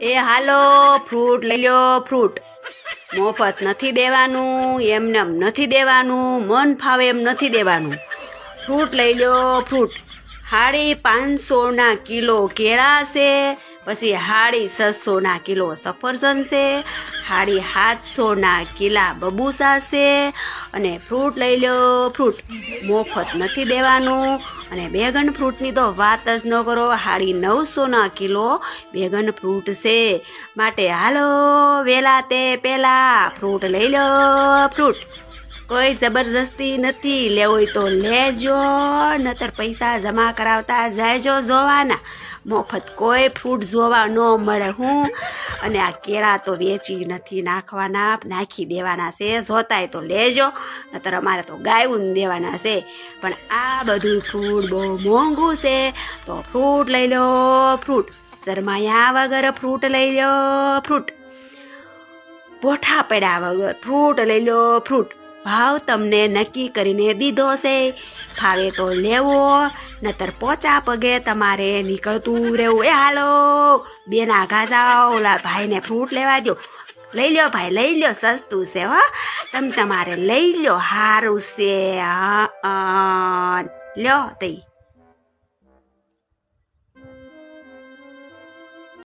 એ હાલો, fruit લઈ લ્યો fruit. મફત નથી દેવાનું એમને નથી દેવાનું, મન ફાવે એમ નથી દેવાનું. ફ્રૂટ લઈ લ્યો ફ્રૂટ. હાડી પાંચસોના કિલો કેળા છે પછી હાડી છસોના કિલો સફરજન છે, હાડી સાતસોના કિલા બબુસા છે અને ફ્રૂટ લઈ લો, ફ્રૂટ મફત નથી દેવાનું અને બેગન ફ્રૂટની તો વાત જ ન કરો, હાડી નવસોના કિલો બેગન ફ્રૂટ છે. માટે હાલો, વેલા તે પેલા ફ્રૂટ લઈ લો, ફ્રૂટ. કોઈ જબરજસ્તી નથી, લેવું તો લેજો, નતર પૈસા જમા કરાવતા જાયજો જોવાના. મફત કોઈ ફ્રૂટ જોવા ન મળે હું. અને આ કેળા તો વેચી નથી નાખવાના, નાખી દેવાના છે. જોતાય તો લેજો, નતર અમારે તો ગાયું દેવાના છે. પણ આ બધું ફ્રૂટ બહુ મોંઘું છે. તો ફ્રૂટ લઈ લો ફ્રૂટ શરમાયા વગર ફ્રૂટ લઈ લો ફ્રૂટ પોઠા પડ્યા વગર ફ્રૂટ લઈ લો ફ્રૂટ ભાવ તમને નક્કી કરીને દીધો છે. ફાવે તો લેવો નતર પોચા પગે તમારે નીકળતું રહેવું. એ હાલો બેન આગા જાઓ, ઓલા ભાઈને ફ્રૂટ લેવા દો લઈ લ્યો ભાઈ, લઈ લ્યો, સસ્તું છે હો. તમે તમારે લઈ લ્યો સારું છે. લ્યો તઈ